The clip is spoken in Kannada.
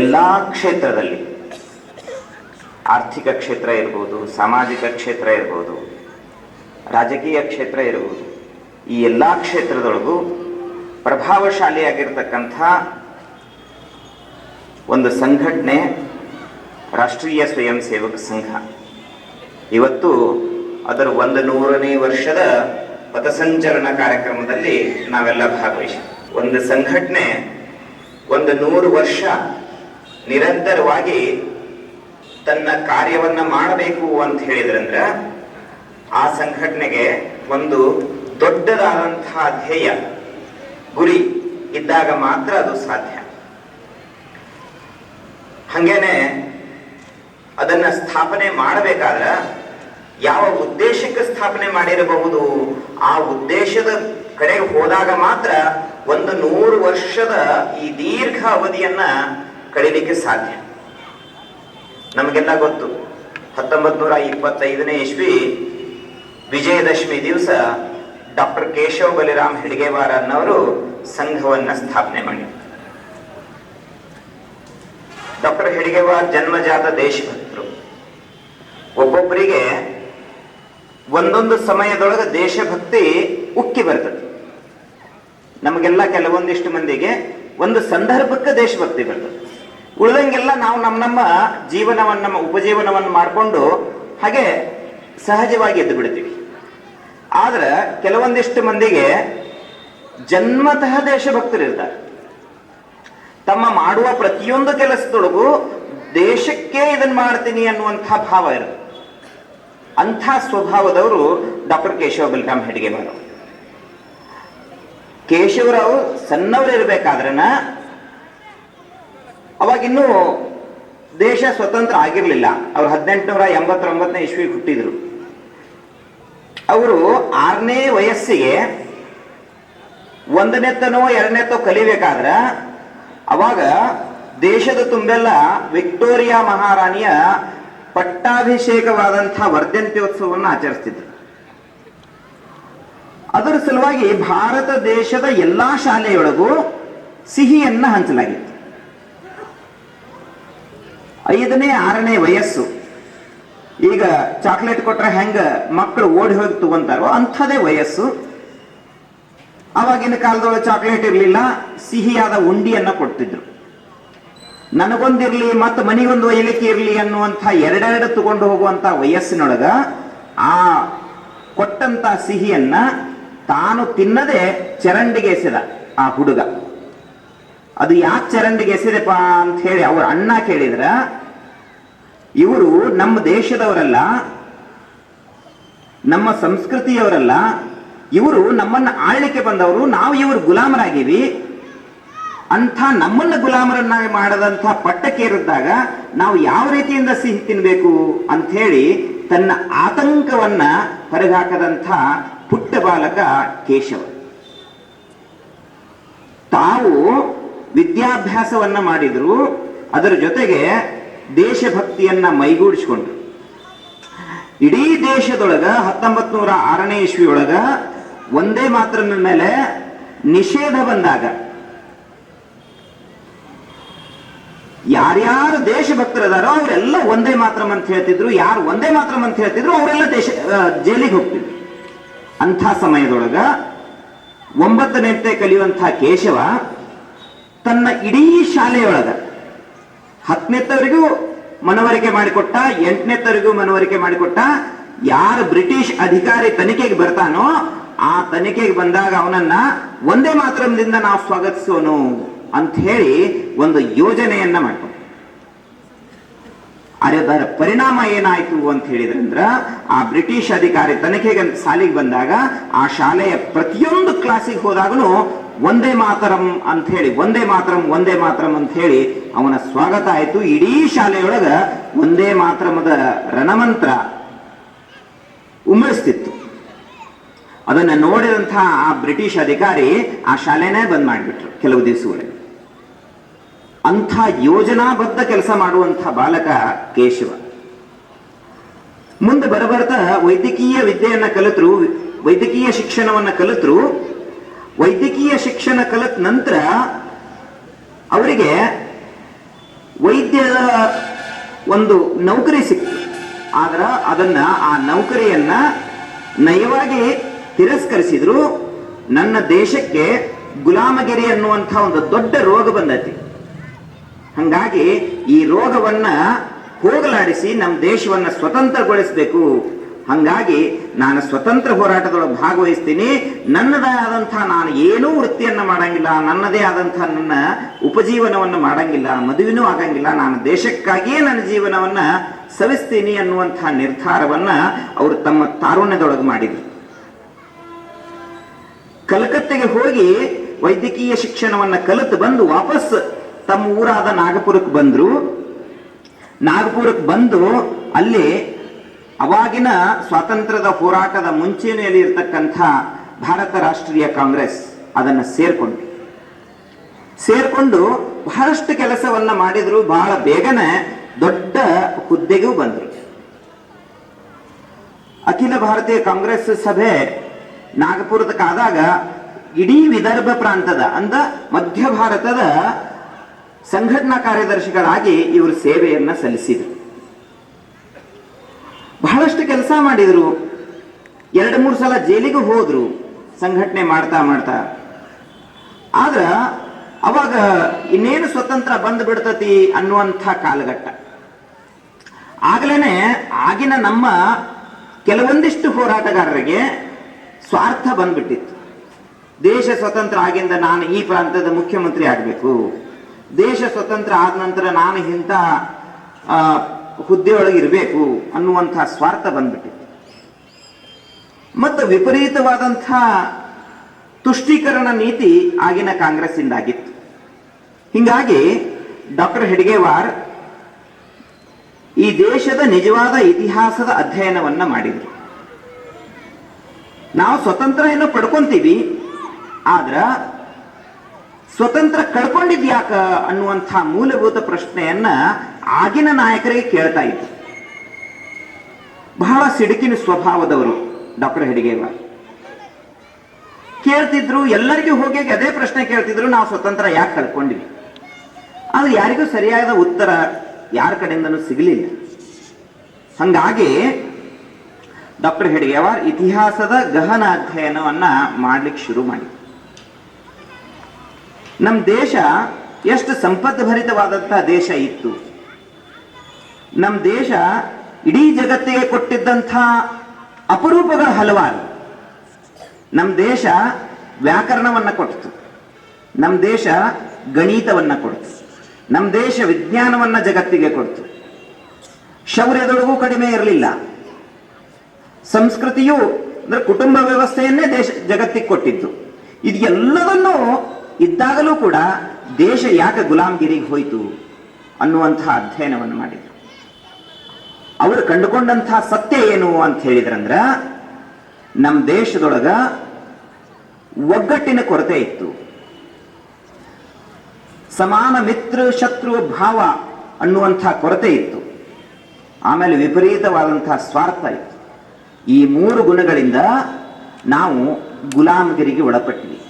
ಎಲ್ಲ ಕ್ಷೇತ್ರದಲ್ಲಿ. ಆರ್ಥಿಕ ಕ್ಷೇತ್ರ ಇರ್ಬೋದು, ಸಾಮಾಜಿಕ ಕ್ಷೇತ್ರ ಇರ್ಬೋದು, ರಾಜಕೀಯ ಕ್ಷೇತ್ರ ಇರ್ಬೋದು, ಈ ಎಲ್ಲ ಕ್ಷೇತ್ರದೊಳಗೂ ಪ್ರಭಾವಶಾಲಿಯಾಗಿರ್ತಕ್ಕಂಥ ಒಂದು ಸಂಘಟನೆ ರಾಷ್ಟ್ರೀಯ ಸ್ವಯಂ ಸೇವಕ ಸಂಘ. ಇವತ್ತು ಅದರ ಒಂದು ನೂರನೇ ವರ್ಷದ ಪಥಸಂಚಲನ ಕಾರ್ಯಕ್ರಮದಲ್ಲಿ ನಾವೆಲ್ಲ ಭಾಗವಹಿಸಿ ಒಂದು ಸಂಘಟನೆ ಒಂದು ನೂರು ವರ್ಷ ನಿರಂತರವಾಗಿ ತನ್ನ ಕಾರ್ಯವನ್ನ ಮಾಡಬೇಕು ಅಂತ ಹೇಳಿದ್ರಂದ್ರ ಆ ಸಂಘಟನೆಗೆ ಒಂದು ದೊಡ್ಡದಾದಂತಹ ಧ್ಯೇಯ. ಗುರಿ ಇದ್ದಾಗ ಮಾತ್ರ ಅದು ಸಾಧ್ಯ. ಹಂಗೇನೆ ಅದನ್ನ ಸ್ಥಾಪನೆ ಮಾಡಬೇಕಾದ್ರ ಯಾವ ಉದ್ದೇಶಕ್ಕೆ ಸ್ಥಾಪನೆ ಮಾಡಿರಬಹುದು? ಆ ಉದ್ದೇಶದ ಕಡೆಗೆ ಹೋದಾಗ ಮಾತ್ರ ಒಂದು ನೂರು ವರ್ಷದ ಈ ದೀರ್ಘ ಅವಧಿಯನ್ನ ಕಳೀಲಿಕ್ಕೆ ಸಾಧ್ಯ. ನಮಗೆಲ್ಲ ಗೊತ್ತು. ಹತ್ತೊಂಬತ್ ನೂರ ಇಪ್ಪತ್ತೈದನೇ ಇಸ್ವಿ ವಿಜಯದಶಮಿ ದಿವಸ ಡಾಕ್ಟರ್ ಕೇಶವ ಬಲಿರಾಮ್ ಹೆಡ್ಗೇವಾರ್ ಅನ್ನವರು ಸಂಘವನ್ನ ಸ್ಥಾಪನೆ ಮಾಡಿದ್ರು. ಡಾಕ್ಟರ್ ಹೆಡ್ಗೇವಾರ್ ಜನ್ಮಜಾತ ದೇಶಭಕ್ತರು. ಒಬ್ಬೊಬ್ಬರಿಗೆ ಒಂದೊಂದು ಸಮಯದೊಳಗೆ ದೇಶಭಕ್ತಿ ಉಕ್ಕಿ ಬರ್ತದೆ. ನಮಗೆಲ್ಲ ಕೆಲವೊಂದಿಷ್ಟು ಮಂದಿಗೆ ಒಂದು ಸಂದರ್ಭಕ್ಕೆ ದೇಶಭಕ್ತಿ ಬರ್ತದೆ. ಉಳಿದಂಗೆಲ್ಲ ನಾವು ನಮ್ಮ ನಮ್ಮ ಜೀವನವನ್ನು, ನಮ್ಮ ಉಪಜೀವನವನ್ನು ಮಾಡಿಕೊಂಡು ಹಾಗೆ ಸಹಜವಾಗಿ ಎದ್ದು ಬಿಡ್ತೀವಿ. ಆದ್ರೆ ಕೆಲವೊಂದಿಷ್ಟು ಮಂದಿಗೆ ಜನ್ಮತಃ ದೇಶಭಕ್ತರು ಇರ್ತಾರೆ. ತಮ್ಮ ಮಾಡುವ ಪ್ರತಿಯೊಂದು ಕೆಲಸದೊಳಗೂ ದೇಶಕ್ಕೆ ಇದನ್ನ ಮಾಡ್ತೀನಿ ಅನ್ನುವಂಥ ಭಾವ ಇರುತ್ತೆ. ಅಂಥ ಸ್ವಭಾವದವರು ಡಾಕ್ಟರ್ ಕೇಶವ ಬಲರಾಮ್ ಹೆಡ್ಗೇವಾರ್ ಕೇಶವರಾವ್ ಸಣ್ಣವರು ಇರಬೇಕಾದ್ರನ ಅವಾಗಿನ್ನೂ ದೇಶ ಸ್ವತಂತ್ರ ಆಗಿರಲಿಲ್ಲ. ಅವ್ರು ಹದಿನೆಂಟುನೂರ ಎಂಬತ್ತೊಂಬತ್ತನೇ ಇಸ್ವಿ ಹುಟ್ಟಿದ್ರು. ಅವರು ಆರನೇ ವಯಸ್ಸಿಗೆ ಒಂದನೆತ್ತನೋ ಎರಡನೇತೋ ಕಲಿಬೇಕಾದ್ರ ಅವಾಗ ದೇಶದ ತುಂಬೆಲ್ಲ ವಿಕ್ಟೋರಿಯಾ ಮಹಾರಾಣಿಯ ಪಟ್ಟಾಭಿಷೇಕವಾದಂಥ ವರ್ಧಂತ್ಯೋತ್ಸವವನ್ನು ಆಚರಿಸ್ತಿದ್ರು. ಅದರ ಸಲುವಾಗಿ ಭಾರತ ದೇಶದ ಎಲ್ಲಾ ಶಾಲೆಯೊಳಗೂ ಸಿಹಿಯನ್ನ ಹಂಚಲಾಗಿತ್ತು. ಐದನೇ, ಆರನೇ ವಯಸ್ಸು. ಈಗ ಚಾಕ್ಲೇಟ್ ಕೊಟ್ರೆ ಹೆಂಗ ಮಕ್ಕಳು ಓಡಿ ಹೋಗಿ ತಗೊಂತಾರೋ ಅಂಥದೇ ವಯಸ್ಸು. ಅವಾಗಿನ ಕಾಲದೊಳಗೆ ಚಾಕ್ಲೇಟ್ ಇರಲಿಲ್ಲ, ಸಿಹಿಯಾದ ಉಂಡಿಯನ್ನ ಕೊಡ್ತಿದ್ರು. ನನಗೊಂದಿರಲಿ ಮತ್ತು ಮನೆಗೊಂದು ಒಯ್ಯಲಿಕ್ಕೆ ಇರಲಿ ಅನ್ನುವಂಥ ಎರಡೆರಡು ತಗೊಂಡು ಹೋಗುವಂತ ವಯಸ್ಸಿನೊಳಗ ಆ ಕೊಟ್ಟಂತ ಸಿಹಿಯನ್ನ ತಾನು ತಿನ್ನದೆ ಚರಂಡಿಗೆ ಎಸೆದ ಆ ಹುಡುಗ. ಅದು ಯಾಕೆ ಚರಂಡಿಗೆ ಎಸೆದಪ್ಪ ಅಂತ ಹೇಳಿ ಅವ್ರ ಅಣ್ಣ ಕೇಳಿದ್ರ, ಇವರು ನಮ್ಮ ದೇಶದವರಲ್ಲ, ನಮ್ಮ ಸಂಸ್ಕೃತಿಯವರಲ್ಲ, ಇವರು ನಮ್ಮನ್ನ ಆಳ್ಲಿಕ್ಕೆ ಬಂದವರು, ನಾವು ಇವರು ಗುಲಾಮರಾಗಿವಿ, ಅಂಥ ನಮ್ಮನ್ನ ಗುಲಾಮರನ್ನಾಗಿ ಮಾಡದಂಥ ಪಟ್ಟಕ್ಕೇರಿದ್ದಾಗ ನಾವು ಯಾವ ರೀತಿಯಿಂದ ಸಿಹಿ ತಿನ್ಬೇಕು ಅಂತ ಹೇಳಿ ತನ್ನ ಆತಂಕವನ್ನ ಹೊರಗಾಕದಂಥ ಪುಟ್ಟ ಬಾಲಕ ಕೇಶವ. ತಾವು ವಿದ್ಯಾಭ್ಯಾಸವನ್ನ ಮಾಡಿದ್ರು, ಅದರ ಜೊತೆಗೆ ದೇಶಭಕ್ತಿಯನ್ನ ಮೈಗೂಡಿಸಿಕೊಂಡ್ರು. ಇಡೀ ದೇಶದೊಳಗ ಹತ್ತೊಂಬತ್ ನೂರ ಆರನೇ ಇಸ್ವಿ ಒಳಗ ಒಂದೇ ಮಾತ್ರ ಮೇಲೆ ನಿಷೇಧ ಬಂದಾಗ, ಯಾರ್ಯಾರು ದೇಶಭಕ್ತರದಾರೋ ಅವರೆಲ್ಲ ಒಂದೇ ಮಾತ್ರಂ ಅಂತ ಹೇಳ್ತಿದ್ರು, ಯಾರು ಒಂದೇ ಮಾತ್ರ ಅಂತ ಹೇಳ್ತಿದ್ರು, ಅವರೆಲ್ಲ ದೇಶ ಜೈಲಿಗೆ ಹೋಗ್ತಿದ್ರು. ಅಂಥ ಸಮಯದೊಳಗ ಒಂಬತ್ತನೇ ಕಲಿಯುವಂಥ ಕೇಶವ ತನ್ನ ಇಡೀ ಶಾಲೆಯೊಳಗ ಹತ್ತನೇತ್ತವರಿಗೂ ಮನವರಿಕೆ ಮಾಡಿಕೊಟ್ಟ ಎಂಟನೇತವರಿಗೂ ಮನವರಿಕೆ ಮಾಡಿಕೊಟ್ಟ ಯಾರು ಬ್ರಿಟಿಷ್ ಅಧಿಕಾರಿ ತನಿಖೆಗೆ ಬರ್ತಾನೋ ಆ ತನಿಖೆಗೆ ಬಂದಾಗ ಅವನನ್ನ ಒಂದೇ ಮಾತ್ರದಿಂದ ನಾವು ಸ್ವಾಗತಿಸೋನು ಅಂತ ಹೇಳಿ ಒಂದು ಯೋಜನೆಯನ್ನ ಮಾಡ್ಕೊಂಡು ಅದರ ಪರಿಣಾಮ ಏನಾಯ್ತು ಅಂತ ಹೇಳಿದ್ರಂದ್ರ ಆ ಬ್ರಿಟಿಷ್ ಅಧಿಕಾರಿ ತನಿಖೆಗೆ ಸಾಲಿಗೆ ಬಂದಾಗ ಆ ಶಾಲೆಯ ಪ್ರತಿಯೊಂದು ಕ್ಲಾಸಿಗೆ ಹೋದಾಗನು ಒಂದೇ ಮಾತರಂ ಅಂತ ಹೇಳಿ, ಒಂದೇ ಮಾತರಂ ಒಂದೇ ಮಾತರಂ ಅಂತ ಹೇಳಿ ಅವನ ಸ್ವಾಗತ ಆಯಿತು. ಇಡೀ ಶಾಲೆಯೊಳಗ ಒಂದೇ ಮಾತರಮದ ರಣಮಂತ್ರ ಉಮ್ಮಳಿಸ್ತಿತ್ತು ಅದನ್ನ ನೋಡಿದಂತಹ ಆ ಬ್ರಿಟಿಷ್ ಅಧಿಕಾರಿ ಆ ಶಾಲೆನೇ ಬಂದ್ ಮಾಡಿಬಿಟ್ರು ಕೆಲವು ದಿವಸಗಳಲ್ಲಿ ಅಂಥ ಯೋಜನಾಬದ್ಧ ಕೆಲಸ ಮಾಡುವಂಥ ಬಾಲಕ ಕೇಶವ ಮುಂದೆ ಬರಬರ್ತಾ ವೈದ್ಯಕೀಯ ವಿದ್ಯೆಯನ್ನ ಕಲಿತರು, ವೈದ್ಯಕೀಯ ಶಿಕ್ಷಣವನ್ನ ಕಲಿತರು ವೈದ್ಯಕೀಯ ಶಿಕ್ಷಣ ಕಲಿತ ನಂತರ ಅವರಿಗೆ ವೈದ್ಯದ ಒಂದು ನೌಕರಿ ಸಿಕ್ತು. ಆದ್ರೆ ಅದನ್ನ ಆ ನೌಕರಿಯನ್ನ ನಯವಾಗಿ ತಿರಸ್ಕರಿಸಿದ್ರು, ನನ್ನ ದೇಶಕ್ಕೆ ಗುಲಾಮಗಿರಿ ಅನ್ನುವಂಥ ಒಂದು ದೊಡ್ಡ ರೋಗ ಬಂದೈತಿ. ಹಂಗಾಗಿ ಈ ರೋಗವನ್ನ ಹೋಗಲಾಡಿಸಿ ನಮ್ಮ ದೇಶವನ್ನ ಸ್ವತಂತ್ರಗೊಳಿಸಬೇಕು. ಹಂಗಾಗಿ ನಾನು ಸ್ವತಂತ್ರ ಹೋರಾಟದೊಳಗೆ ಭಾಗವಹಿಸ್ತೀನಿ. ನನ್ನದೇ ಆದಂಥ ನಾನು ಏನೂ ವೃತ್ತಿಯನ್ನ ಮಾಡಂಗಿಲ್ಲ, ನನ್ನದೇ ಆದಂಥ ನನ್ನ ಉಪಜೀವನವನ್ನು ಮಾಡಂಗಿಲ್ಲ, ಮದುವೆನೂ ಆಗಂಗಿಲ್ಲ. ನಾನು ದೇಶಕ್ಕಾಗಿಯೇ ನನ್ನ ಜೀವನವನ್ನ ಸವಿಸ್ತೀನಿ ಅನ್ನುವಂಥ ನಿರ್ಧಾರವನ್ನ ಅವರು ತಮ್ಮ ತಾರುಣ್ಯದೊಳಗೆ ಮಾಡಿದರು. ಕಲ್ಕತ್ತೆಗೆ ಹೋಗಿ ವೈದ್ಯಕೀಯ ಶಿಕ್ಷಣವನ್ನ ಕಲಿತು ಬಂದು ವಾಪಸ್ ತಮ್ಮ ಊರಾದ ನಾಗಪುರಕ್ಕೆ ಬಂದರು. ನಾಗಪುರಕ್ಕೆ ಬಂದು ಅಲ್ಲಿ ಅವಾಗಿನ ಸ್ವಾತಂತ್ರ್ಯದ ಹೋರಾಟದ ಮುಂಚೆನೆಯಲ್ಲಿ ಇರತಕ್ಕಂಥ ಭಾರತ ರಾಷ್ಟ್ರೀಯ ಕಾಂಗ್ರೆಸ್ ಅದನ್ನ ಸೇರ್ಕೊಂಡು ಸೇರ್ಕೊಂಡು ಬಹಳಷ್ಟು ಕೆಲಸವನ್ನ ಮಾಡಿದ್ರು, ಬಹಳ ಬೇಗನೆ ದೊಡ್ಡ ಹುದ್ದೆಗೂ ಬಂದ್ರು. ಅಖಿಲ ಭಾರತೀಯ ಕಾಂಗ್ರೆಸ್ ಸಭೆ ನಾಗಪುರದಕ್ಕಾದಾಗ ಇಡೀ ವಿದರ್ಭ ಪ್ರಾಂತದ ಅಂದ ಮಧ್ಯ ಭಾರತದ ಸಂಘಟನಾ ಕಾರ್ಯದರ್ಶಿಗಳಾಗಿ ಇವರು ಸೇವೆಯನ್ನ ಸಲ್ಲಿಸಿದರು. ಕೆಲಸ ಮಾಡಿದ್ರು? ಎರಡು, ಮೂರು ಸಲ ಜೈಲಿಗೂ ಹೋದ್ರು, ಸಂಘಟನೆ ಮಾಡ್ತಾ ಮಾಡ್ತಾ. ಆದ್ರ ಅವಾಗ ಇನ್ನೇನು ಸ್ವತಂತ್ರ ಬಂದು ಬಿಡ್ತತಿ ಅನ್ನುವಂಥ ಕಾಲಘಟ್ಟ. ಆಗ್ಲೇನೆ ಆಗಿನ ನಮ್ಮ ಕೆಲವೊಂದಿಷ್ಟು ಹೋರಾಟಗಾರರಿಗೆ ಸ್ವಾರ್ಥ ಬಂದ್ಬಿಟ್ಟಿತ್ತು. ದೇಶ ಸ್ವತಂತ್ರ ಆಗಿಂದ ನಾನು ಈ ಪ್ರಾಂತದ ಮುಖ್ಯಮಂತ್ರಿ ಆಗಬೇಕು. ದೇಶ ಸ್ವತಂತ್ರ ಆದ ನಂತರ ನಾನು ಇಂಥ ಆ, ಹುದ್ದೆಯೊಳಗೆ ಇರಬೇಕು ಅನ್ನುವಂಥ ಸ್ವಾರ್ಥ ಬಂದ್ಬಿಟ್ಟಿತ್ತು ಮತ್ತು ವಿಪರೀತವಾದಂಥ ತುಷ್ಟೀಕರಣ ನೀತಿ ಆಗಿನ ಕಾಂಗ್ರೆಸ್ಸಿಂದಾಗಿತ್ತು. ಹಿಂಗಾಗಿ ಡಾಕ್ಟರ್ ಹೆಡ್ಗೇವಾರ್ ಈ ದೇಶದ ನಿಜವಾದ ಇತಿಹಾಸದ ಅಧ್ಯಯನವನ್ನ ಮಾಡಿದ್ರು. ನಾವು ಸ್ವತಂತ್ರ ಏನೋ ಪಡ್ಕೊಂತೀವಿ ಆದ್ರ ಸ್ವತಂತ್ರ ಕಳ್ಕೊಂಡಿದ್ಯಾಕ ಅನ್ನುವಂಥ ಮೂಲಭೂತ ಪ್ರಶ್ನೆಯನ್ನ ಆಗಿನ ನಾಯಕರಿಗೆ ಕೇಳ್ತಾ ಇತ್ತು ಬಹಳ ಸಿಡುಕಿನ ಸ್ವಭಾವದವರು ಡಾಕ್ಟರ್ ಹೆಡಿಗೇವ. ಕೇಳ್ತಿದ್ರು, ಎಲ್ಲರಿಗೂ ಹೋಗಿ ಅದೇ ಪ್ರಶ್ನೆ ಕೇಳ್ತಿದ್ರು, ನಾವು ಸ್ವತಂತ್ರ ಯಾಕೆ ಕಳ್ಕೊಂಡಿವಿ? ಆದ್ರೆ ಯಾರಿಗೂ ಸರಿಯಾದ ಉತ್ತರ ಯಾರ ಕಡೆಯಿಂದನೂ ಸಿಗಲಿಲ್ಲ. ಹಂಗಾಗಿ ಡಾಕ್ಟರ್ ಹೆಡ್ಗೇವಾರ್ ಇತಿಹಾಸದ ಗಹನ ಅಧ್ಯಯನವನ್ನ ಮಾಡ್ಲಿಕ್ಕೆ ಶುರು ಮಾಡಿ ನಮ್ಮ ದೇಶ ಎಷ್ಟು ಸಂಪದ್ಭರಿತವಾದಂತಹ ದೇಶ ಇತ್ತು. ನಮ್ಮ ದೇಶ ಇಡೀ ಜಗತ್ತಿಗೆ ಕೊಟ್ಟಿದ್ದಂಥ ಅಪರೂಪದ ಹಲವಾರು. ನಮ್ಮ ದೇಶ ವ್ಯಾಕರಣವನ್ನ ಕೊಡ್ತು. ನಮ್ಮ ದೇಶ ಗಣಿತವನ್ನ ಕೊಡ್ತು. ನಮ್ಮ ದೇಶ ವಿಜ್ಞಾನವನ್ನ ಜಗತ್ತಿಗೆ ಕೊಡ್ತು. ಶೌರ್ಯದೊಳಗೂ ಕಡಿಮೆ ಇರಲಿಲ್ಲ. ಸಂಸ್ಕೃತಿಯು ಅಂದರೆ ಕುಟುಂಬ ವ್ಯವಸ್ಥೆಯನ್ನೇ ದೇಶ ಜಗತ್ತಿಗೆ ಕೊಟ್ಟಿದ್ದು. ಇದು ಎಲ್ಲದನ್ನೂ ಇದ್ದಾಗಲೂ ಕೂಡ ದೇಶ ಯಾಕೆ ಗುಲಾಮ್ಗಿರಿಗೆ ಹೋಯಿತು ಅನ್ನುವಂತಹ ಅಧ್ಯಯನವನ್ನು ಮಾಡಿದ್ರು ಅವರು ಕಂಡುಕೊಂಡಂತಹ ಸತ್ಯ ಏನು ಅಂತ ಹೇಳಿದ್ರಂದ್ರ ನಮ್ಮ ದೇಶದೊಳಗ ಒಗ್ಗಟ್ಟಿನ ಕೊರತೆ ಇತ್ತು. ಸಮಾನ ಮಿತ್ರ ಶತ್ರು ಭಾವ ಅನ್ನುವಂಥ ಕೊರತೆ ಇತ್ತು. ಆಮೇಲೆ ವಿಪರೀತವಾದಂತಹ ಸ್ವಾರ್ಥ ಇತ್ತು. ಈ ಮೂರು ಗುಣಗಳಿಂದ ನಾವು ಗುಲಾಮಗಿರಿಗೆ ಒಳಪಟ್ಟಿವಿ.